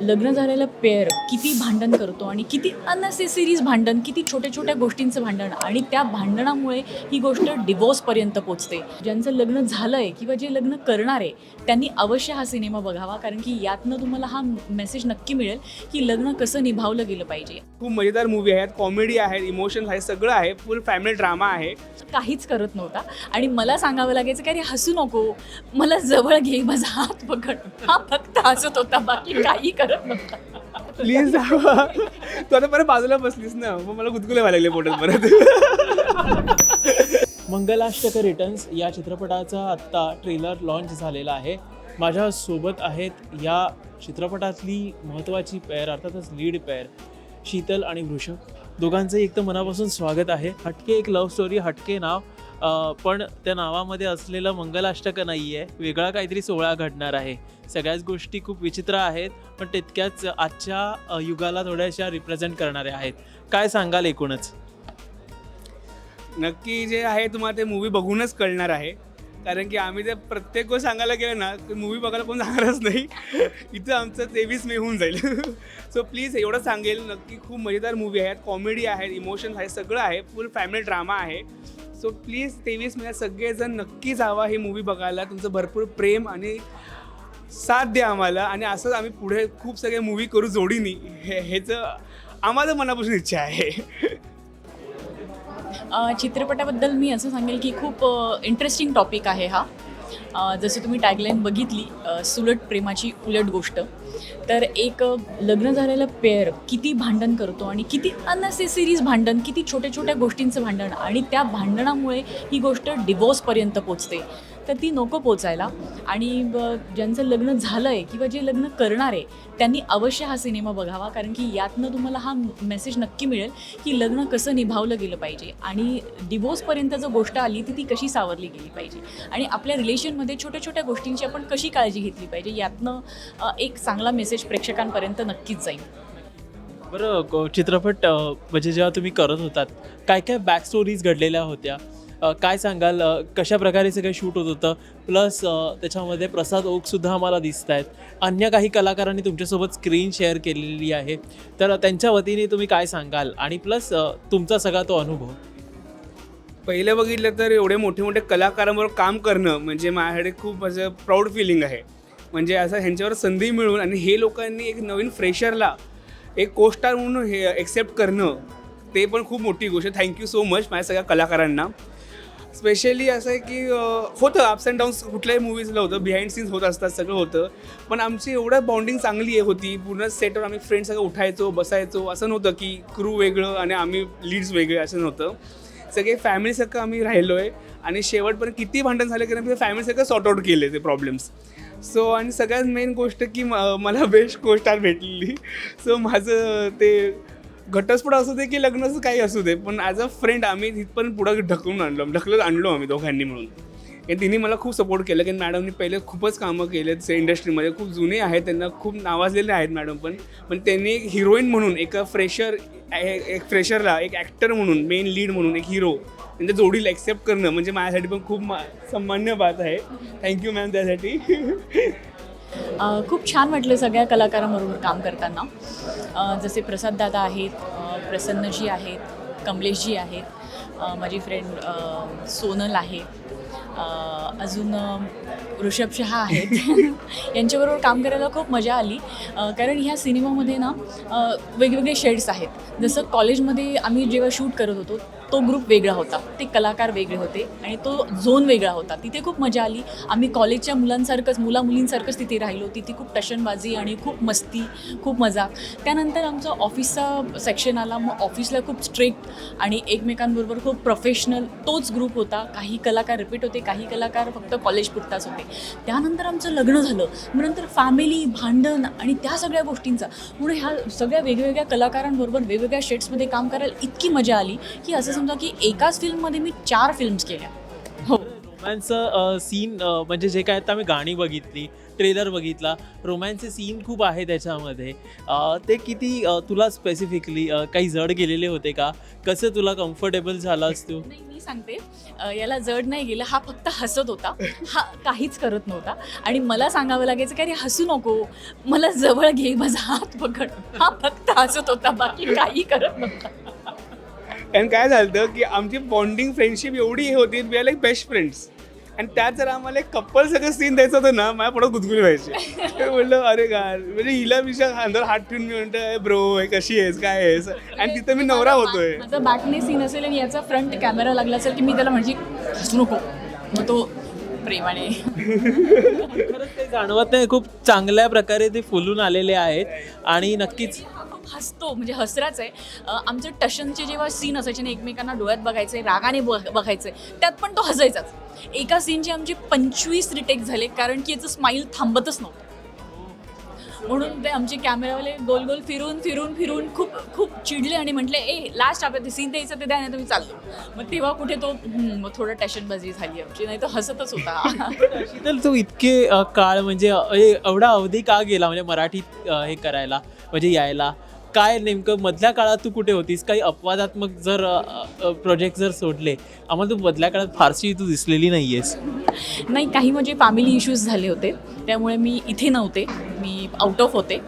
लग्न झालेलं पेअर किती भांडण करतो आणि किती अननेसेसरीज भांडण किती छोट्या छोट्या गोष्टींचं भांडण आणि त्या भांडणामुळे ही गोष्ट डिवोर्सपर्यंत पोचते. ज्यांचं लग्न झालं आहे किंवा जे लग्न करणार आहे त्यांनी अवश्य हा सिनेमा बघावा कारण की यातनं तुम्हाला हा मेसेज नक्की मिळेल की लग्न कसं निभावलं गेलं पाहिजे. खूप मजेदार मूवी आहेत कॉमेडी आहेत इमोशन्स आहे सगळं आहे फुल फॅमिली ड्रामा आहे. काहीच करत नव्हता आणि मला सांगावं लागायचं की अरे हसू नको मला जवळ घे माझा हात पकड. हा हसत होता बाकी काही करत नव्हता प्लीज तू आता परत बाजूला बसलीस ना. मग मला गुदगुले व्हायला लागले पोटात परत. मंगलाष्टक रिटर्न्स या चित्रपटाचा आत्ता ट्रेलर लॉन्च झालेला आहे. माझ्यासोबत आहेत या चित्रपटातली महत्त्वाची पेअर अर्थातच लीड पेअर शीतल आणि वृषभ. दोघांचं एक तर मनापासून स्वागत आहे. हटके एक लव्ह स्टोरी हटके नाव. पण त्या नावामध्ये असलेलं मंगलाष्टक नाही आहे वेगळा काहीतरी सोहळा घडणार आहे. सगळ्याच गोष्टी खूप विचित्र आहेत पण तितक्याच आजच्या युगाला थोड्याशा रिप्रेझेंट करणाऱ्या आहेत. काय सांगाल एकूणच? नक्की जे आहे तुम्हाला ते मूवी बघूनच कळणार आहे. कारण की आम्ही ते प्रत्येक गोष्ट सांगायला गेलं ना मूवी बघायला कोण जाणारच नाही. इथं आमचं तेवीस मे होऊन जाईल. सो प्लीज एवढं सांगेल नक्की खूप मजेदार मूवी आहेत. कॉमेडी आहेत इमोशन्स आहे सगळं आहे. फुल फॅमिली ड्रामा आहे. सो प्लीज तेवीस मेला सगळेजण नक्की जावा ही मूवी बघायला. तुमचं भरपूर प्रेम आणि साथ द्या आम्हाला. आणि असंच आम्ही पुढे खूप सगळे मूवी करू जोडीनी. हे ह्याचं आम्हाला मनापासून इच्छा आहे. चित्रपटाबद्दल मी असं सांगेल की खूप इंटरेस्टिंग टॉपिक आहे हा. जसं तुम्ही टॅगलाईन बघितली सुलट प्रेमाची उलट गोष्ट. तर एक लग्न झालेलं पेअर किती भांडण करतो आणि किती अननेसेसरीज भांडण किती छोट्या छोट्या गोष्टींचं भांडण आणि त्या भांडणामुळे ही गोष्ट डिवोर्सपर्यंत पोचते. तर ती नको पोचायला. आणि ब- ज्यांचं लग्न झालं आहे किंवा जे लग्न करणार आहे त्यांनी अवश्य हा सिनेमा बघावा कारण की यातनं तुम्हाला हा मेसेज नक्की मिळेल की लग्न कसं निभावलं गेलं पाहिजे. आणि डिवोर्सपर्यंत जो गोष्ट आली ती ती कशी सावरली गेली पाहिजे. आणि आपल्या रिलेशनमध्ये छोट्या छोट्या गोष्टींची आपण कशी काळजी घेतली पाहिजे यातनं एक चांगला मेसेज प्रेक्षकांपर्यंत नक्कीच जाईल. बरं चित्रपट म्हणजे जेव्हा तुम्ही करत होतात काय काय बॅक स्टोरीज घडलेल्या होत्या? काय सांगाल? कशा प्रकारे सगळं शूट होत होतं? प्लस त्याच्यामध्ये प्रसाद ओकसुद्धा आम्हाला दिसत आहेत अन्य काही कलाकारांनी तुमच्यासोबत स्क्रीन शेअर केलेली आहे. तर त्यांच्या वतीने तुम्ही काय सांगाल? आणि प्लस तुमचा सगळा तो अनुभव. पहिलं बघितलं तर एवढे मोठे मोठे कलाकारांबरोबर काम करणं म्हणजे माझ्याकडे खूप असं प्राऊड फिलिंग आहे. म्हणजे असं ह्यांच्यावर संधी मिळून आणि हे लोकांनी एक नवीन फ्रेशरला एक कोस्टार म्हणून हे एक्सेप्ट करणं ते पण खूप मोठी गोष्ट थँक्यू सो मच माझ्या सगळ्या कलाकारांना. स्पेशली असं आहे की होतं अप्स अँड डाऊन्स कुठल्याही मूवीजला होतं बिहाइंड सीन्स होत असतात सगळं होतं. पण आमची एवढं बॉन्डिंग चांगली आहे होती पूर्ण सेटवर आम्ही फ्रेंड सगळं उठायचो बसायचो असं नव्हतं की क्रू वेगळं आणि आम्ही लीड्स वेगळे असं नव्हतं. सगळे फॅमिलीसारखं आम्ही राहिलो आहे आणि शेवटपर्यंत किती भांडण झाले की आम्ही फॅमिलीसारखं सॉर्ट आउट केले ते प्रॉब्लेम्स सो आणि सगळ्यात मेन गोष्ट की मला बेस्ट कोस्टार भेटलेली. सो माझं ते घटस्फोट असू दे की लग्नाचं काही असू दे पण ॲज अ फ्रेंड आम्ही तिथपर्यंत पुढं ढकलून आणलो. ढकलत आणलो आम्ही दोघांनी मिळून. आणि तिने मला खूप सपोर्ट केलं की मॅडमनी पहिले खूपच कामं केलेत इंडस्ट्रीमध्ये खूप जुने आहेत त्यांना खूप नावाजलेले आहेत मॅडम पण. पण त्यांनी एक हिरोईन म्हणून एका फ्रेशर एक फ्रेशरला एक ॲक्टर म्हणून मेन लीड म्हणून एक हिरो त्यांच्या जोडीला एक्सेप्ट करणं म्हणजे माझ्यासाठी पण खूप सन्मान्य बात आहे. थँक्यू मॅम त्यासाठी. खूप छान वाटलं सगळ्या कलाकारांबरोबर काम करताना. जसे प्रसाद दादा आहेत प्रसन्नजी आहेत कमलेशजी आहेत माझी फ्रेंड सोनल आहे. अजून ऋषभ शहा आहेत. यांच्याबरोबर काम करायला खूप मजा आली. कारण ह्या सिनेमामध्ये ना वेगवेगळे शेड्स आहेत. जसं कॉलेजमध्ये आम्ही जेव्हा शूट करत होतो तो ग्रुप वेगळा होता. ते कलाकार वेगळे होते आणि तो झोन वेगळा होता. तिथे खूप मजा आली. आम्ही कॉलेजच्या मुलांसारखंच मुला मुलींसारखंच तिथे राहिलो. तिथे खूप टशनबाजी आणि खूप मस्ती खूप मजा. त्यानंतर आमचा ऑफिसचा सेक्शन आला. मग ऑफिसला खूप स्ट्रिक्ट आणि एकमेकांबरोबर खूप प्रोफेशनल तोच ग्रुप होता. काही कलाकार रिपीट होते काही कलाकार फक्त कॉलेज पुरताच होते. त्यानंतर आमचं लग्न झालं. मग नंतर फॅमिली भांडण आणि त्या सगळ्या गोष्टींचा. म्हणून ह्या सगळ्या वेगवेगळ्या कलाकारांबरोबर वेगवेगळ्या शेड्समध्ये काम करायला इतकी मजा आली की असं समजा की एकाच फिल्ममध्ये मी चार फिल्म्स केल्या. हो. रोमॅन्सचं सीन म्हणजे जे काय आता आम्ही गाणी बघितली ट्रेलर बघितला रोमॅन्सचे सीन खूप आहे त्याच्यामध्ये. ते किती तुला स्पेसिफिकली काही जड गेलेले होते का? कसं तुला कम्फर्टेबल झालास तू नाही मी सांगते. याला जड नाही गेलं हा फक्त हसत होता. हा काहीच करत नव्हता. आणि मला सांगावं लागायचं की अरे हसू नको. मला जवळ घे माझा हात पकड. हा फक्त हसत होता बाकी काही करत नव्हता. कारण काय झालं की आमची बॉन्डिंग फ्रेंडशिप एवढी होती we are like best friends आणि त्यात जर आम्हाला एक कपल सगळं सीन द्यायचं होतं ना माझ्या पुढं गुदगुली व्हायची. मी म्हणलं अरे गार म्हणजे हिला विषय अंदर हात ठेवून मी म्हणतो ब्रो हे कशी आहेस काय आहेस? आणि तिथं मी नवरा होतोय. माझा बॅकने सीन असेल आणि याचा फ्रंट कॅमेरा लागला असेल की मी त्याला म्हणजे हसू नको. मग तो प्रेमाने. खरंच ते जाणवत नाही खूप चांगल्या प्रकारे ते फुलून आलेले आहेत. आणि नक्कीच हा खूप हसतो म्हणजे हसराच आहे. आमचे टशनचे जेव्हा सीन असायचे ना एकमेकांना डोळ्यात बघायचे रागाने बघायचे त्यात पण तो हसायचाच. एका सीनचे आमचे पंचवीस रिटेक झाले कारण की याचं स्माईल थांबतच नव्हतं. म्हणून ते आमचे कॅमेरावाले गोल गोल फिरून फिरून फिरून खूप खूप चिडले आणि म्हटले ए लास्ट आपल्या सीन द्यायचं ते द्या नाही तुम्ही चाललो मग तेव्हा कुठे तो मग थोडं टॅशनबाजी झाली आमची नाही तर हसतच होता. तर तू इतके काळ म्हणजे ए- एवढा अवधी का गेला म्हणजे मराठीत हे करायला म्हणजे यायला? काय नेमकं मधल्या काळात तू कुठे होतीस? काही अपवादात्मक जर प्रोजेक्ट जर सोडले आम्हाला तू मधल्या काळात फारशी तू दिसलेली नाहीयेस. नाही काही म्हणजे फॅमिली इश्यूज झाले होते. त्यामुळे मी इथे नव्हते. मी आउट ऑफ होते.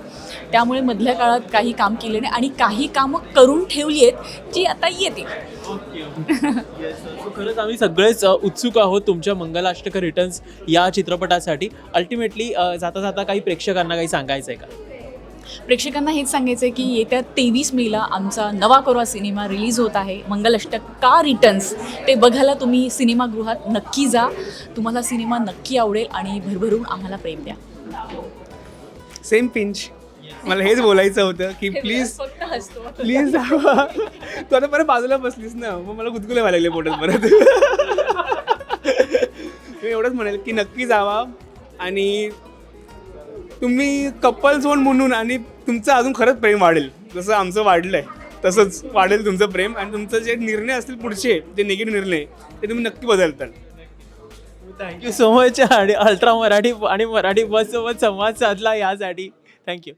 त्यामुळे मधल्या काळात काही काम केले नाही. आणि काही कामं करून ठेवली आहेत जी आता येते खरंच आम्ही सगळेच उत्सुक आहोत तुमच्या मंगलाष्टक रिटर्न्स या चित्रपटासाठी. अल्टिमेटली जाता जाता काही प्रेक्षकांना काही सांगायचं आहे का? प्रेक्षकांना हेच सांगायचं आहे की येत्या तेवीस मेला आमचा नवा कोरवा सिनेमा रिलीज होत आहे. मंगलअष्टक का रिटर्न्स ते बघायला तुम्ही सिनेमागृहात नक्की जा. तुम्हाला सिनेमा नक्की आवडेल आणि भरभरून आम्हाला प्रेम द्या. सेम पिंच मला हेच बोलायचं होतं की प्लीज प्लीज तू आता परत बाजूला बसलीस ना मग मला गुदगुले व्हायला पोटात परत. मी एवढंच म्हणेल की नक्की जावा आणि तुम्ही कपल झोन म्हणून आणि तुमचं अजून खरंच प्रेम वाढेल. जसं आमचं वाढलंय तसंच वाढेल तुमचं प्रेम आणि तुमचं जे निर्णय असतील पुढचे जे निगेटिव्ह निर्णय ते तुम्ही नक्की बदलताल. थँक्यू सो मच आणि अल्ट्रा मराठी आणि मराठी बस सोबत संवाद साधला यासाठी. थँक्यू